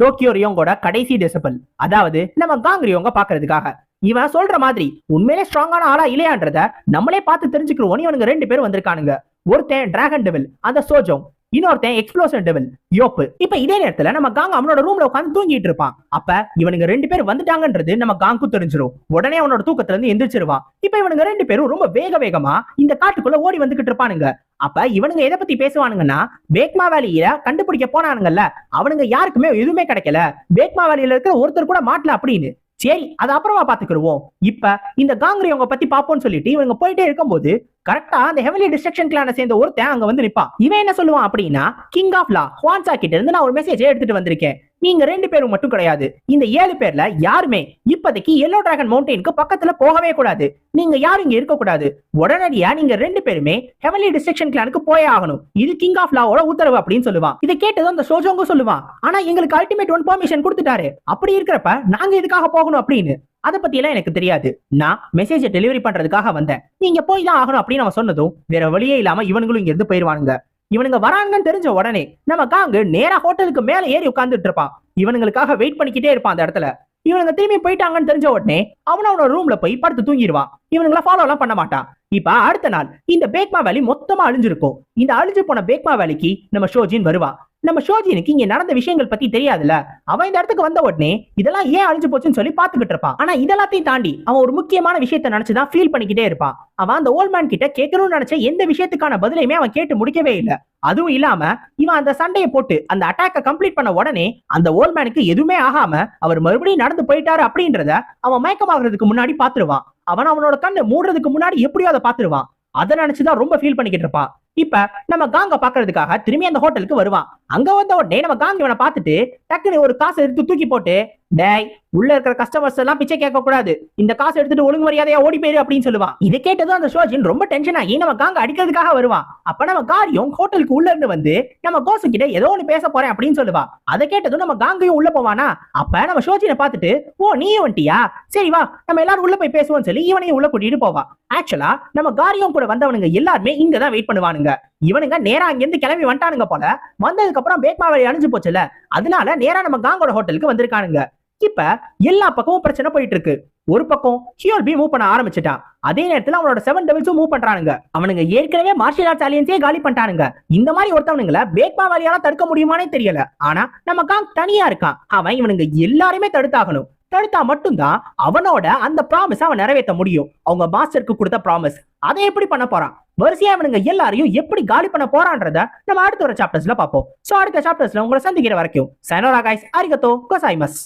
டோக்கியோரியோங்கோட கடைசி டெசபிள் அதாவது நம்ம காங்கிரியோங்க பாக்குறதுக்காக இவன் சொல்ற மாதிரி உண்மையிலே ஸ்ட்ராங்கான ஆளா இல்லையான்றத நம்மளே பார்த்து தெரிஞ்சுக்கிறோம் இவனுங்க ரெண்டு பேரும் வந்திருக்கானுங்க. ஒருத்தன் டிராகன் டெவில் அந்த சோஜோங் இன்னொருத்தன் எக்ஸ்ப்ளோசிவ் டெவல் யோப்பு. இப்ப இதே நேரத்துல நம்ம காங் அவனோட ரூம்ல உட்காந்து தூங்கிட்டு இருப்பான். அப்ப இவனுங்க ரெண்டு பேர் வந்துட்டாங்கன்றது நம்ம காங்கு தெரிஞ்சிரும். உடனே அவனோட தூக்கத்துல இருந்து எந்திரிச்சிருவான். இப்ப இவனுங்க ரெண்டு பேரும் ரொம்ப வேக வேகமா இந்த காட்டுக்குள்ள ஓடி வந்துகிட்டு இருப்பானுங்க. அப்ப இவனுங்க எதை பத்தி பேசுவானுங்கன்னா பேக்மா வேலியில கண்டுபிடிக்க போனானுங்கல்ல அவனுங்க யாருக்குமே எதுவுமே கிடைக்கல. பேக்மா வேலியில இருக்கிற ஒருத்தர் கூட மாட்டல அப்படின்னு. சரி அது அப்புறமா பாத்துக்கிடுவோம் இப்ப இந்த காங்கிரியவங்க பத்தி பாப்போம்னு சொல்லிட்டு இவங்க போயிட்டே இருக்கும்போது கரெக்டா அந்த ஹெவலி டிஸ்ட்ரக்ஷன் கிளான சேர்ந்த ஒருத்தன் அங்க வந்து நிப்பான். இவன் என்ன சொல்லுவான் அப்படின்னா கிங் ஆஃப் லா ஹுவான்சா கிட்ட இருந்து நான் ஒரு மெசேஜ் எடுத்துட்டு வந்திருக்கேன். நீங்க ரெண்டு பேரும் மட்டும் கிடையாது. இந்த ஏழு பேர்ல யாருமே இப்போதைக்கு எல்லோ டிராகன் மவுண்டெயினுக்கு பக்கத்துல போகவே கூடாது. நீங்க யாரும் இங்க இருக்க கூடாது உடனடியா நீங்க ரெண்டு பேருமே ஹெவன்லி டிஸ்ட்ரக்ஷன் கிளானுக்கு போயே ஆகணும். இது கிங் ஆஃப் லாவோட உத்தரவு அப்படின்னு சொல்லுவான். இதை கேட்டதும் அந்த சோஜோங்க சொல்லுவான். ஆனா எங்களுக்கு அல்டிமேட் ஒன் பெர்மிஷன் கொடுத்துட்டாரு. அப்படி இருக்கிறப்ப நாங்க இதுக்காக போகணும் அப்படின்னு அதை பத்தி எல்லாம் எனக்கு தெரியாது. நான் மெசேஜை டெலிவரி பண்றதுக்காக வந்தேன். நீங்க போய் தான் ஆகணும் அப்படின்னு அவன் சொன்னதும் வேற வழியே இல்லாம இவனுங்களும் இங்க இருந்து போயிருவானுங்க. இவனுங்க வராங்கன்னு தெரிஞ்ச உடனே நம்ம காங்கு நேரா ஹோட்டலுக்கு மேல ஏறி உட்கார்ந்துட்டு இருப்பான். இவனுங்களுக்காக வெயிட் பண்ணிக்கிட்டே இருப்பான் அந்த இடத்துல. இவனுங்க திரும்பி போயிட்டாங்கன்னு தெரிஞ்ச உடனே அவன் அவனோட ரூம்ல போய் படுத்து தூங்கிடுவான். இவனுங்கள ஃபாலோ எல்லாம் பண்ண மாட்டான். இப்ப அடுத்த நாள் இந்த பேக்மா வேலி மொத்தமா அழிஞ்சிருக்கும். இந்த அழிஞ்சு போன பேக்மா வேலிக்கு நம்ம ஷோஜின் வருவான். நம்ம ஷோஜினுக்கு இங்க நடந்த விஷயங்கள் பத்தி தெரியாதுல்ல. அவன் இந்த இடத்துக்கு வந்த உடனே இதெல்லாம் ஏன் அழிஞ்சு போச்சுன்னு சொல்லி பாத்துக்கிட்டு இருப்பான். ஆனா இதெல்லாத்தையும் தாண்டி அவன் ஒரு முக்கியமான விஷயத்த நினைச்சுதான் ஃபீல் பண்ணிக்கிட்டே இருப்பான். அவன் அந்த ஓல்ட் மேன் கிட்ட கேட்கணும்னு நினைச்ச எந்த விஷயத்துக்கான பதிலையுமே அவன் கேட்டு முடிக்கவே இல்லை. அதுவும் இல்லாம இவன் அந்த சண்டையை போட்டு அந்த அட்டாக்க கம்ப்ளீட் பண்ண உடனே அந்த ஓல்ட் மேனுக்கு எதுவுமே ஆகாம அவர் மறுபடியும் நடந்து போயிட்டாரு அப்படின்றத அவன் மயக்கமாகறதுக்கு முன்னாடி பாத்துருவான் அவன் அவனோட கண்ணு மூடுறதுக்கு முன்னாடி எப்படியோ அதை பாத்துருவான் அதை நினைச்சுதான் ரொம்ப ஃபீல் பண்ணிக்கிட்டு இருப்பான். இப்ப நம்ம காங்க பாக்குறதுக்காக திரும்பி அந்த ஹோட்டலுக்கு வருவான். அங்க வந்த உடனே நம்ம காங்க இவனை பார்த்துட்டு டக்குன்னு ஒரு காசை எடுத்து தூக்கி போட்டு டேய் உள்ள இருக்கிற கஸ்டமர்ஸ் எல்லாம் பிச்சை கேட்க கூடாது இந்த காசு எடுத்துட்டு ஒழுங்கு மரியாதையா ஓடி போயிரு அப்படின்னு சொல்லுவான். இதை கேட்டதும் அந்த ஷோஜின் ரொம்ப டென்ஷன் ஆகி நம்ம காங்க அடிக்கிறதுக்காக வருவான். அப்ப நம்ம காரியம் ஹோட்டலுக்கு உள்ள இருந்து வந்து நம்ம கோசு கிட்ட ஏதோ ஒண்ணு பேச போறேன் அப்படின்னு சொல்லுவா அதை கேட்டதும் நம்ம காங்கையும் உள்ள போவானா? அப்ப நம்ம ஷோஜினை பார்த்துட்டு ஓ நீ வந்துட்டியா? சரி வா நம்ம எல்லாரும் உள்ள போய் பேசுவோம்னு சொல்லி இவனையும் உள்ள கூட்டிட்டு போவா ஆக்சுவலா நம்ம காரியம் கூட வந்தவனுங்க எல்லாருமே இங்க தான் வெயிட் பண்ணுவானுங்க. இவனுங்க நேரா அங்கிருந்து கிளம்பி வந்துட்டானுங்க போல. வந்ததுக்கு அப்புறம் பேக்மாவளி அணிஞ்சு போச்சுல அதனால நேரா நம்ம காங்கோட ஹோட்டலுக்கு வந்திருக்கானுங்க. இப்ப எல்லா பக்கமும் பிரச்சனை போயிட்டு இருக்கு ஒரு பக்கம் ஹியோல் பி மூவ் பண்ண ஆரம்பிச்சிட்டான். அதே நேரத்துல அவனோட செவன் டெவில்ஸும் மூவ் பண்றானுங்க. அவனுங்க ஏற்கனவே மார்ஷியல் ஆர்ட்ஸ் அலியன்ஸே காலி பண்ணிட்டானுங்க. இந்த மாதிரி ஒருத்தவனுங்கள பேக்மா வழியால தடுக்க முடியுமானே தெரியல. ஆனா நம்ம காங் தனியா இருக்கான். அவன் இவனுங்க எல்லாருமே தடுத்தாகணும். தடுத்தா மட்டும்தான் அவனோட அந்த ப்ராமிஸ் அவன் நிறைவேற்ற முடியும். அவங்க மாஸ்டருக்கு கொடுத்த ப்ராமிஸ் அதை எப்படி பண்ண போறான்? வரிசையா இவனுங்க எல்லாரையும் எப்படி காலி பண்ண போறான்றத நம்ம அடுத்த ஒரு சாப்டர்ஸ்ல பார்ப்போம். சோ அடுத்த சாப்டர்ஸ்ல உங்களை சந்திக்கிற வரைக்கும் சனோரா காய்ஸ் அரிகத்தோ கோசாய்மஸ்